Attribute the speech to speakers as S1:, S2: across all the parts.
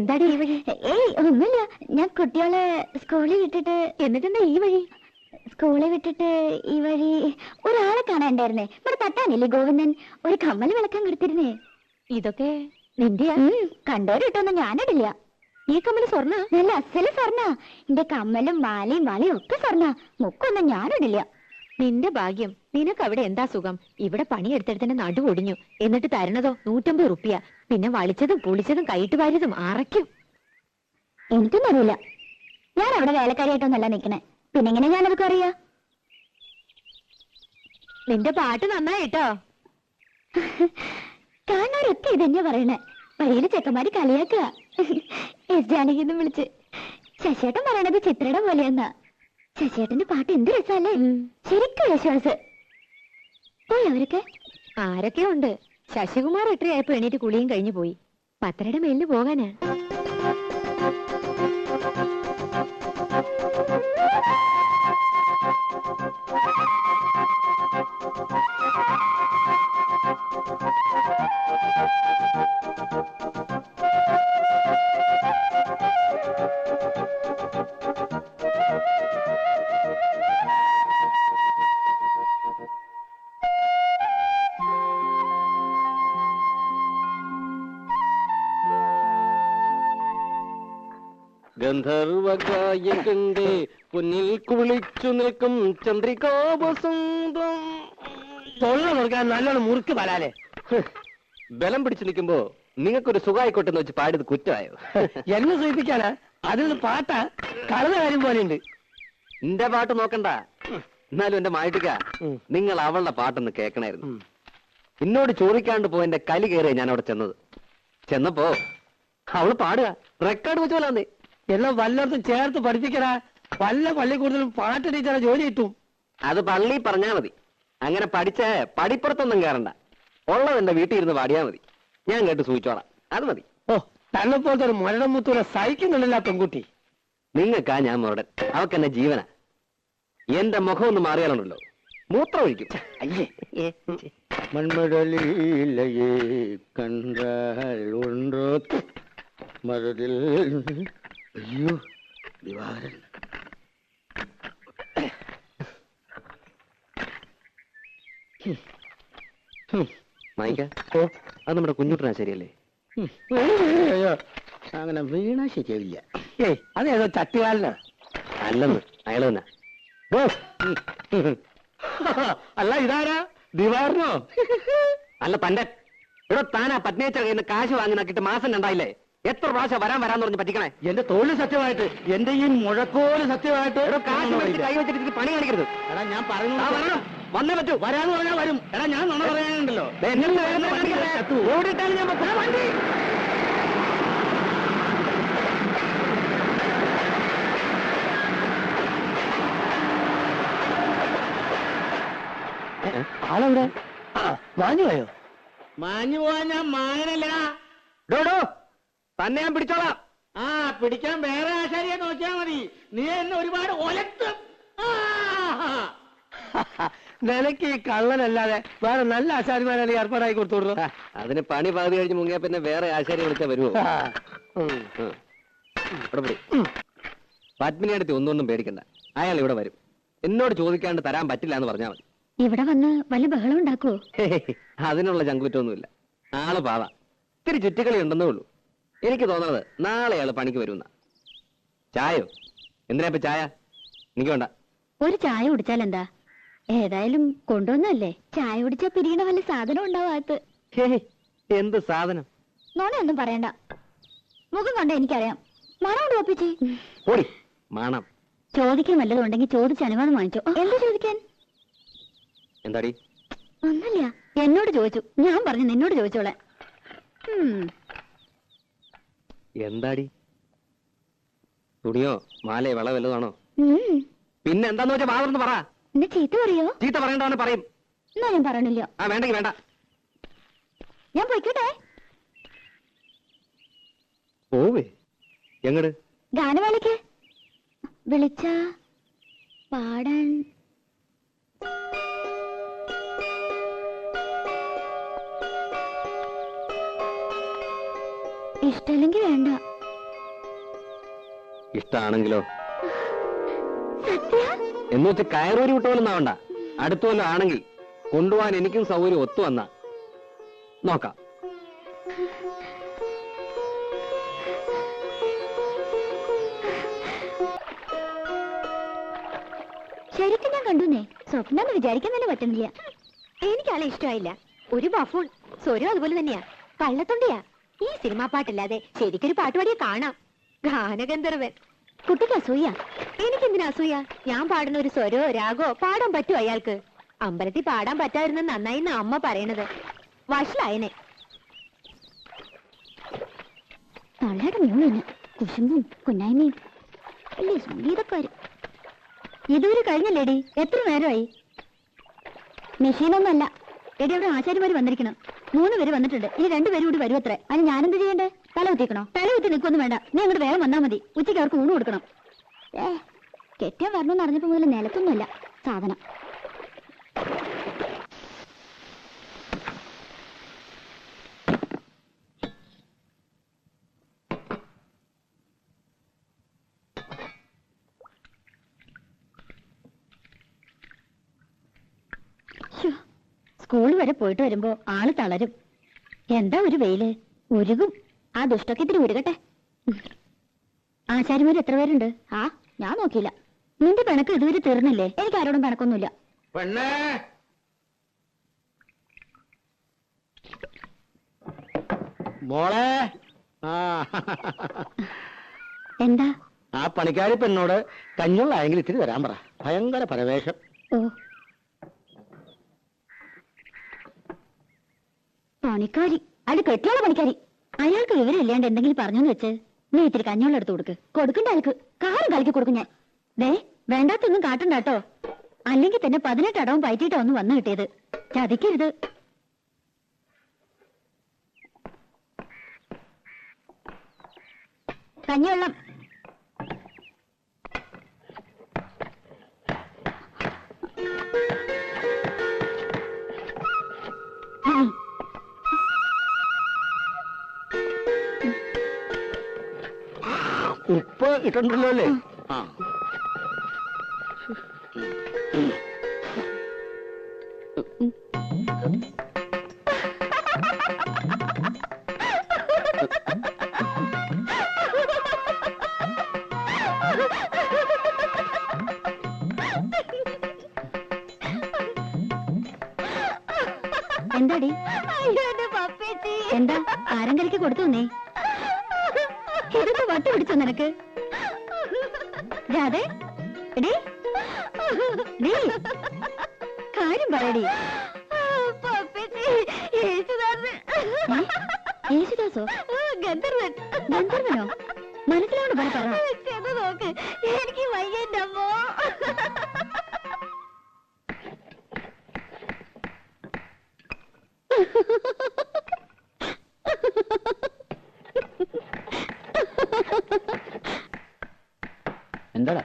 S1: എന്താടി ഈ വഴി?
S2: ഏയ് ഒന്നുമില്ല. ഞാൻ കുട്ടികളെ സ്കൂളിൽ വിട്ടിട്ട്
S1: എന്നിട്ടെന്താ ഈ വഴി?
S2: സ്കൂളിൽ വിട്ടിട്ട് ഈ വഴി ഒരാളെ കാണാണ്ടായിരുന്നേ ഇവിടെ തട്ടാനില്ലേ ഗോവിന്ദൻ? ഒരു കമ്മൽ വിളക്കാൻ കൊടുത്തിരുന്നേ.
S1: ഇതൊക്കെ നിന്റെയാ?
S2: കണ്ടോര് കണ്ടോരിട്ടൊന്നും ഞാനിടില്ല.
S1: ഈ കമ്മൽ സ്വർണ?
S2: നല്ല അസൽ സ്വർണ. എന്റെ കമ്മലും മാലയും വളയും ഒക്കെ സ്വർണ. മുക്കൊന്നും ഞാനിടില്ല.
S1: നിന്റെ ഭാഗ്യം. നിനക്ക് അവിടെ എന്താ സുഖം? ഇവിടെ പണിയെടുത്തെടുത്തന്നെ നടു ഒടിഞ്ഞു. എന്നിട്ട് തരണതോ? നൂറ്റമ്പത് റുപ്യ. പിന്നെ വളിച്ചതും പുളിച്ചതും കൈയിട്ട് വാരിയതും അറയ്ക്കും.
S2: എനിക്കൊന്നും അറിയില്ല ഞാൻ അവിടെ വേലക്കാരിയായിട്ടൊന്നല്ല നിക്കണേ പിന്നെ എങ്ങനെ ഞാൻ അതൊക്കെ അറിയാ?
S1: നിന്റെ പാട്ട് നന്നായിട്ടോ?
S2: കാണാറൊക്കെ ഇതന്നെ പറയണേ. വഴിയിൽ ചെക്കന്മാര് കളിയാക്കുക. എസ് ജാനകിന്നും വിളിച്ച്. ശശിയേട്ടൻ പറയണത് ചിത്രയുടെ പോലെയെന്നാ. ശശിയേട്ടന്റെ പാട്ട് എന്ത് രസല്ലേ ശരിക്കും വിശ്വാസ്. പോയി അവരൊക്കെ.
S1: ആരൊക്കെ ഉണ്ട്. ശശികുമാർ എട്ടരയായപ്പോ എണീറ്റ് കുളിയും കഴിഞ്ഞു പോയി. പത്തരയുടെ മേലിന് പോകാനാ
S3: ഗന്ധർവകായകന്റെ പൊന്നിൽ കുളിച്ചു നിൽക്കും ചന്ദ്രികാവസന്തം
S4: തൊള്ള കൊടുക്കാൻ നല്ലോണം മുറുക്ക് വരാലേ
S3: ബലം പിടിച്ചു നിൽക്കുമ്പോ നിങ്ങൾക്കൊരു സുഖായിക്കോട്ടെ എന്ന് വെച്ച് പാടിയത് കുറ്റമായോ?
S4: എന്നെ സൂചിപ്പിക്കാനാ? അതിൽ പാട്ട കളന്ന കാര്യം ഉണ്ട്
S3: എന്റെ പാട്ട് നോക്കണ്ട. എന്നാലും എന്റെ മായിട്ടിക്ക നിങ്ങൾ അവളുടെ പാട്ടൊന്ന് കേൾക്കണായിരുന്നു. എന്നോട് ചോദിക്കാണ്ട് പോയി എന്റെ കലി കയറിയ ഞാൻ അവിടെ ചെന്നത്. ചെന്നപ്പോ അവൾ പാടുക. റെക്കോർഡ് വെച്ച് പോലാന്നേ
S4: എല്ലാം വല്ലയിടത്തും ചേർത്ത് പഠിപ്പിക്കടാ. വല്ല പള്ളിക്കൂടുതലും പാട്ട് ടീച്ചറെ ജോലി കിട്ടും.
S3: അത് പള്ളി പറഞ്ഞാ മതി. അങ്ങനെ പഠിച്ച പടിപ്പുറത്തൊന്നും കയറണ്ട ഉള്ളത് എന്റെ വീട്ടിൽ ഇരുന്ന് പാടിയാ മതി. ഞാൻ കേട്ട് സൂചിച്ചോളാം. അത് മതി.
S4: ഓ തന്നെ പോലത്തെ ഒരു മരണം മുത്തൂരെ സഹിക്കുന്നുണ്ടല്ല പെൺകുട്ടി.
S3: നിങ്ങൾക്കാ ഞാൻ മുരടൻ. അവക്ക് എന്നെ ജീവന. എന്റെ മുഖം ഒന്ന് മാറിയാലുണ്ടല്ലോ. മൂത്രം ഒഴിക്കും. അയ്യേ.
S5: മൺമടലിലയെ കണ്ടാൽ ഒன்றോ മരതിൽ അയ്യോ ദിവാരൻ
S3: മായിക്ക അത് നമ്മുടെ കുഞ്ഞുട്ടനാ ശരിയല്ലേ?
S5: അയ്യോ അങ്ങനെ വീണാ ശരിയാവില്ല.
S4: ഏയ് അതേതോ ചട്ടുകാലനാ
S3: അല്ലെന്ന് അയാൾ തന്നെ
S4: അല്ല ഇതാരാ? ദിവാറിനോ
S3: അല്ല തന്റെ ഇവിടെ താനാ പത്നിയച്ച കയ്യിൽ നിന്ന് കാശ് വാങ്ങി നോക്കിയിട്ട് മാസം രണ്ടായില്ലേ? എത്ര പ്രാവശ്യം വരാൻ വരാന്ന് പറഞ്ഞ് പറ്റിക്കണേ?
S5: എന്റെ തോൽ സത്യമായിട്ട് എന്റെ ഈ മുഴക്കോൽ സത്യമായിട്ട്
S3: ഇവിടെ കാശ് മേടിച്ച് കൈ വെച്ചിട്ട് പണി കാണിക്കരുത്.
S5: എടാ ഞാൻ പറഞ്ഞു
S3: വരണം. വന്നേ പറ്റൂ.
S5: വരാന്ന് പറഞ്ഞാൽ വരും. എടാ ഞാൻ നുണ പറയാനുണ്ടല്ലോ.
S3: ഓടിയിട്ടാലും ഞാൻ. വണ്ടി.
S4: ആളെവിടെ? മാഞ്ഞു പോയോ?
S5: മാഞ്ഞു പോവാൻ ഞാൻ
S3: ഡോ. തന്നെ ഞാൻ പിടിച്ചോളാം.
S5: ആ പിടിക്കാൻ വേറെ ആശാരിയെ നോക്കിയാ മതി. നീ എന്നെ ഒരുപാട് ഒലത്തും.
S4: നിനക്ക് ഈ കള്ളനല്ലാതെ വേറെ നല്ല ആശാരിമാരെ ഏർപ്പാടായി കൊടുത്തു
S3: അതിന് പണി പകുതി കഴിഞ്ഞ് മുങ്ങിയ പിന്നെ വേറെ ആശാരി വിളിച്ചാ വരുമോ. പത്മിനി അടുത്ത് ഒന്നൊന്നും പേടിക്കണ്ട. അയാൾ ഇവിടെ വരും. എന്നോട് ചോദിക്കാണ്ട് തരാൻ പറ്റില്ല എന്ന് പറഞ്ഞാൽ മതി.
S2: ഇവിടെ വന്ന് വല്ല ബഹളം ഉണ്ടാക്കുവോ
S3: അതിനുള്ള ചങ്കുറ്റൊന്നുമില്ല. ആൾ പാവ. ഇത്തിരി ചുറ്റിക്കളി ഉണ്ടെന്നേ ഉള്ളൂ. എനിക്ക് തോന്നണത് നാളെ ആൾ പണിക്ക് വരുന്ന ചായോ എന്തിനാ ഇപ്പൊ ചായ? എനിക്ക് വേണ്ട.
S2: ഒരു ചായ കുടിച്ചാൽ എന്താ? ഏതായാലും കൊണ്ടുവന്നല്ലേ ചായ കുടിച്ചാ പിരിയണ വല്ല സാധനം ഉണ്ടാവാത്ത
S3: ഹേയ്, എന്ത് സാധനം?
S2: നോണയൊന്നും പറയണ്ട. മുഖം കണ്ട എനിക്കറിയാം. മണം കൊണ്ട് ഒപ്പിച്ചേ
S3: ഓടി മണം.
S2: ചോദിക്കാൻ വല്ലതും ഉണ്ടെങ്കിൽ ചോദിച്ച് അനുവാദം വാങ്ങിച്ചോ. എന്താ ചോദിക്കാൻ?
S3: എന്താടി?
S2: ഒന്നല്ല എന്നോട് ചോദിച്ചു. ഞാൻ പറഞ്ഞു നിന്നോട് ചോദിച്ചോളെ ഉം,
S3: എന്താടി? തുണിയോ മാലയോ വിള വല്ലതാണോ പിന്നെ എന്താന്ന് വെച്ചാ മാതർന്ന് പറ.
S2: എന്നെ ചീത്ത പറയോ?
S3: ചീത്ത പറയണ്ടെന്ന് പറയും.
S2: എന്നാ ഞാൻ പറയണില്ല.
S3: ആ വേണ്ടെങ്കിൽ വേണ്ട.
S2: ഞാൻ പോയിക്കോട്ടെ.
S3: പോവേ. എങ്ങട്?
S2: ഗാനമേളയ്ക്ക്. വിളിച്ച പാടാൻ ഇഷ്ടല്ലെങ്കിൽ വേണ്ട.
S3: ഇഷ്ടാണെങ്കിലോ?
S2: സത്യ?
S3: എന്ന് വെച്ച് കയറൂരി വിട്ടോലൊന്നും ആവണ്ട. അടുത്തോലും ആണെങ്കിൽ കൊണ്ടുപോകാൻ എനിക്കും സൗകര്യം ഒത്തു വന്ന. നോക്കാം.
S2: ശരിക്കും ഞാൻ കണ്ടുന്നേ സ്വപ്നം എന്ന് വിചാരിക്കാൻ തന്നെ പറ്റുന്നില്ല.
S1: എനിക്കാളെ ഇഷ്ടമായില്ല. ഒരു ബഫൂൺ സ്വരം അതുപോലെ തന്നെയാ. കള്ളത്തൊണ്ടിയാ. ഈ സിനിമാ പാട്ടില്ലാതെ ശരിക്കൊരു പാട്ടുപാടിയെ കാണാം. ഗാനഗന്ധർവൻ.
S2: കുട്ടിക്ക് അസൂയ.
S1: എനിക്കെന്തിനാ അസൂയ? ഞാൻ പാടുന്ന ഒരു സ്വരോ രാഗോ പാടാൻ പറ്റുമോ അയാൾക്ക്? അമ്പലത്തിൽ പാടാൻ പറ്റാതിരുന്ന നന്നായി അമ്മ പറയണത്. വഷളായനെ.
S2: തള്ളയുടെ മൂന്നിന് കുശുമ്പും കുന്നായ്മയും സംഗീതക്കാര്. ഇതുവരെ കഴിഞ്ഞല്ലേടി? എത്ര നേരമായി? മെഷീനൊന്നല്ല എടി അവിടെ ആശാരിമാര് വന്നിരിക്കണം. മൂന്ന് പേര് വന്നിട്ടുണ്ട്. ഇനി രണ്ടുപേരും കൂടി വരും അത്രേ. അതിന് ഞാനെന്ത് ചെയ്യണ്ടേ? തല കുത്തിക്കണോ തല കുത്തി നിൽക്കൊന്നും വേണ്ട. നീ അങ്ങോട്ട് വേഗം വന്നാൽ മതി. ഉച്ചയ്ക്ക് അവർക്ക് ഊണ് കൊടുക്കണം. ഏ കെട്ടിയാൻ വരണമെന്ന് അറിഞ്ഞപ്പോൾ മുതൽ നിലത്തൊന്നുമല്ല. സാധനം ശ്ശോ, സ്കൂൾ വരെ പോയിട്ട് വരുമ്പോ ആൾ തളരും. എന്താ ഒരു വെയിൽ? ഉരുകും. ആ ദുഷ്ടൊക്കെ ഇത്തിരി ഉരുകട്ടെ. ആശാരിമാർ എത്ര പേരുണ്ട്? ആ ഞാൻ നോക്കിയില്ല. നിന്റെ പിണക്ക് ഇതുവരെ തീർന്നില്ലേ? എനിക്ക് ആരോടും പിണക്കൊന്നുമില്ല.
S5: മോളെ!
S2: എന്താ?
S5: ആ പണിക്കാരി പെണ്ണോട് കഞ്ഞുള്ളായെങ്കിൽ ഇത്തിരി തരാൻ പറ. ഭയങ്കര പരവേഷം
S2: ഓ പണിക്കാരി. അത് കെട്ടിയാണ് പണിക്കാരി. അയാൾക്ക് വിവരമില്ലാണ്ട് എന്തെങ്കിലും പറഞ്ഞു വെച്ച് നീ ഇത്തിരി കഞ്ഞോളം എടുത്ത് കൊടുക്ക്. കൊടുക്കണ്ട അയാൾക്ക്. കാറും കളിക്ക് കൊടുക്കും ഞാൻ. ദേ വേണ്ടാത്തൊന്നും കാട്ടണ്ട കേട്ടോ. അല്ലെങ്കിൽ തന്നെ പതിനെട്ട് അടവും പയറ്റിയിട്ടാ ഒന്ന് വന്നു കിട്ടിയത്. ചതിക്കരുത്. കഞ്ഞിവെള്ളം.
S5: ഉപ്പ് ഇട്ടുണ്ടല്ലോ അല്ലേ ആ.
S2: എന്താടി? എന്താ? ആരങ്കരയ്ക്ക് കൊടുത്തു നീ വട്ട് പിടിച്ചോ നിനക്ക്? രാധേ എടീ. ഡീ. കാര്യം പറയടി? യേശുദാസോ. ഗന്ധർവൻ. ഗന്ധർവനോ? മനസ്സിലാണ് പറ. പറ നോക്ക്. എനിക്ക് വയ്യന്റെ അമ്മോ.
S3: എന്താടാ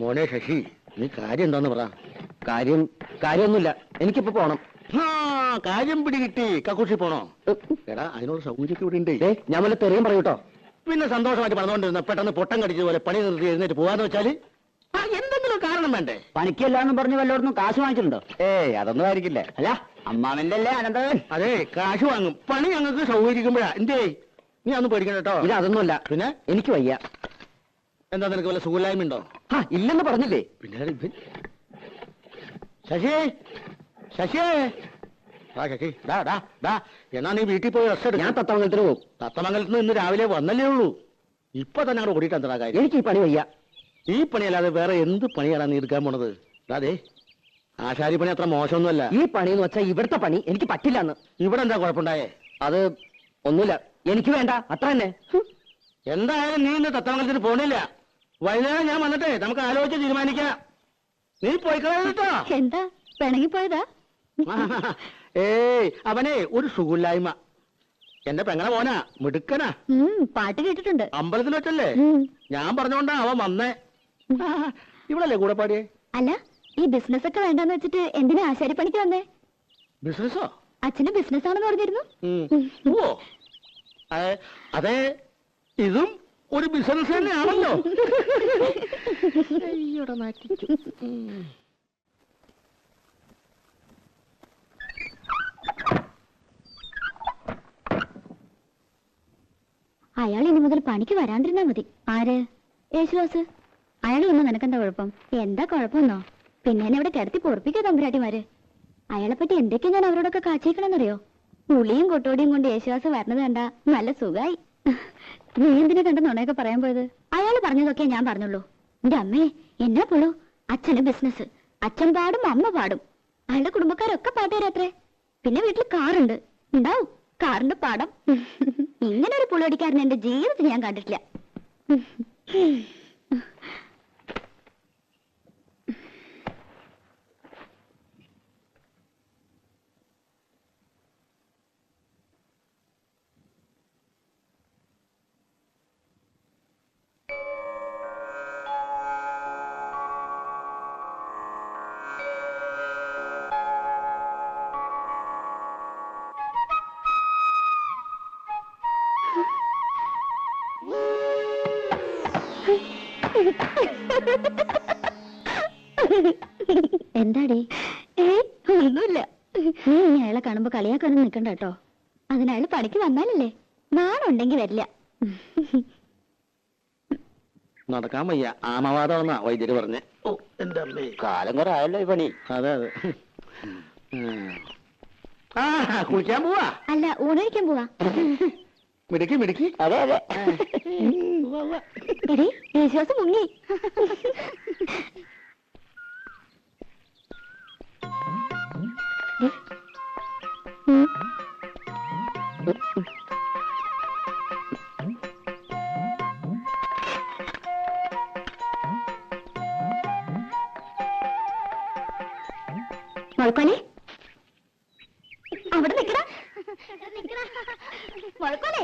S5: മോനെ ശശി നീ കാര്യം എന്താന്ന് പറ.
S3: കാര്യം കാര്യമൊന്നുമില്ല. എനിക്കിപ്പോ പോണം.
S5: കാര്യം പിടികിട്ടി കക്കൂഷി പോണോ? എടാ അതിനോട് സൗകര്യമൊക്കെ ഇവിടെ ഉണ്ട്
S3: ഞാൻ വല്ല തെറിയും പറയൂട്ടോ
S5: പിന്നെ സന്തോഷമായിട്ട് പറഞ്ഞുകൊണ്ടിരുന്ന പെട്ടെന്ന് പൊട്ടം കടിച്ച പോലെ പണി നിർത്തി എഴുന്നേറ്റ് പോവാന്ന് വെച്ചാൽ എന്തെങ്കിലും കാരണം വേണ്ടേ?
S3: പണിക്കല്ലാന്ന് പറഞ്ഞ് വല്ലോടൊന്നും കാശ് വാങ്ങിച്ചിട്ടുണ്ടോ? ഏയ് അതൊന്നും ആയിരിക്കില്ല. അല്ല അമ്മാവന്റെ അല്ലേ അനന്തവൻ
S5: അതെ കാശ് വാങ്ങും. പണി ഞങ്ങൾക്ക് സൗകര്യമ്പോഴാ എന്തേ? നീ അന്ന് പേടിക്കണ്ട കേട്ടോ.
S3: ഇത് അതൊന്നുമല്ല.
S5: പിന്നെ?
S3: എനിക്ക് വയ്യ.
S5: എന്താ നിനക്ക് വല്ല സുഖമില്ലായ്മ ഉണ്ടോ
S3: ഇല്ലെന്ന് പറഞ്ഞില്ലേ?
S5: പിന്നെ ശശി ശശി! ആ ശശി ഡാ ഡാ ഡാ എന്നാ നീ വീട്ടിൽ പോയി റെസ്റ്റ്
S3: ഞാൻ തത്തമംഗലത്തിന് പോകും.
S5: തത്തമംഗലത്ത് നിന്ന് ഇന്ന് രാവിലെ വന്നല്ലേ ഉള്ളൂ. ഇപ്പൊ തന്നെ അവിടെ ഓടിയിട്ട് എന്താ കാര്യം?
S3: എനിക്ക് ഈ പണി വയ്യ.
S5: ഈ പണിയല്ലാതെ വേറെ എന്ത് പണിയാണ് നീ എടുക്കാൻ പോണത്? അതെ ആശാരി പണി അത്ര മോശമൊന്നുമല്ല.
S3: ഈ പണി എന്ന് വെച്ചാൽ ഇവിടുത്തെ പണി എനിക്ക് പറ്റില്ല എന്ന്
S5: ഇവിടെ എന്താ കുഴപ്പമുണ്ടായേ?
S3: അത് ഒന്നുമില്ല. എനിക്ക് വേണ്ട. അത്ര തന്നെ.
S5: എന്തായാലും നീ ഇന്ന് തത്തമംഗലത്തിന് പോണില്ല. വൈകുന്നേരം ഞാൻ വന്നിട്ടേ നമുക്ക് ആലോചിച്ച് തീരുമാനിക്കാം. നീ പോയി
S2: എന്താ? പിണങ്ങി പോയതാ?
S5: ഏയ് അവനെ ഒരു സുഖമില്ലായ്മ. എന്റെ പെങ്ങളെ മോനാ മിടുക്കനാ.
S2: പാട്ട് കേട്ടിട്ടുണ്ട്.
S5: അമ്പലത്തിൽ വെച്ചല്ലേ? ഞാൻ പറഞ്ഞോണ്ടാ അവൻ വന്നേ. ഇവളല്ലേ കൂടെ പാടിയേ?
S2: അല്ല ഈ ബിസിനസ് ഒക്കെ വേണ്ടെന്ന് വെച്ചിട്ട് എന്തിനാ ആശാരിപ്പണിക്ക് വന്നേ?
S5: ബിസിനസ്സോ
S2: അച്ഛന് ബിസിനസ് ആണെന്ന് പറഞ്ഞിരുന്നു.
S5: അതെ ഇതും ഒരു ബിസിനസ് തന്നെയാണല്ലോ. അയ്യോടെ നാറ്റിച്ചു.
S2: അയാൾ ഇനി മുതൽ പണിക്ക് വരാണ്ടിരുന്നാ മതി. ആര്? യേശുദാസ് അയാൾ വന്ന്. നിനക്കെന്താ കുഴപ്പം? എന്താ കുഴപ്പമെന്നോ? പിന്നെ എന്നെ ഇവിടെ കിടത്തി പൊറപ്പിക്കാ തമ്പുരാട്ടിമാര്. അയാളെ പറ്റി എന്തൊക്കെയാ ഞാൻ അവരോടൊക്കെ കാച്ചേക്കണെന്നറിയോ? പുളിയും കൊട്ടോടിയും കൊണ്ട് യേശുദാസ് വരണത് കണ്ട നല്ല സുഖായി. നീ എന്തിനെ കണ്ട നുണയൊക്കെ പറയാൻ പോയത്? അയാൾ പറഞ്ഞതൊക്കെ ഞാൻ പറഞ്ഞുള്ളൂ. എന്റെ അമ്മേ എന്നാ പുളു അച്ഛന് ബിസിനസ് അച്ഛൻ പാടും അമ്മ പാടും. അയാളുടെ കുടുംബക്കാരൊക്കെ പാട്ടുകാരത്രേ. പിന്നെ വീട്ടിൽ കാറുണ്ട്. ഉണ്ടാവും. കാറിന്റെ പാടം. ഇങ്ങനെ ഒരു പുളിയടിക്കാരൻ എന്റെ ജീവിതത്തിൽ ഞാൻ കണ്ടിട്ടില്ല. എന്താടി? ഒന്നുമില്ല. നീ ഇനി അയാളെ കാണുമ്പോ കളിയാക്കാനും നിക്കണ്ട കേട്ടോ. അതിനയാൾ പണിക്ക് വന്നാലല്ലേ? നാളുണ്ടെങ്കി വരില്ല.
S5: നടക്കാൻ വയ്യ. ആമവാദമെന്നാ വൈദ്യര് പറഞ്ഞേ. ഓ എന്റെ അമ്മേ
S6: കാലം കുറെ ആയല്ലോ ഈ പണി.
S5: അതെ അതെ. ആ കുളിക്കാൻ പോവാ?
S2: അല്ല ഊണഴിക്കാൻ പോവാ.
S5: മിടുക്കി മിടുക്കി
S6: അതെ അതെ
S2: എടി യേശുദാസ് മുങ്ങി ഉം. മുഴക്കോലെ അവിടെ നിക്കടാ മുഴക്കോലെ?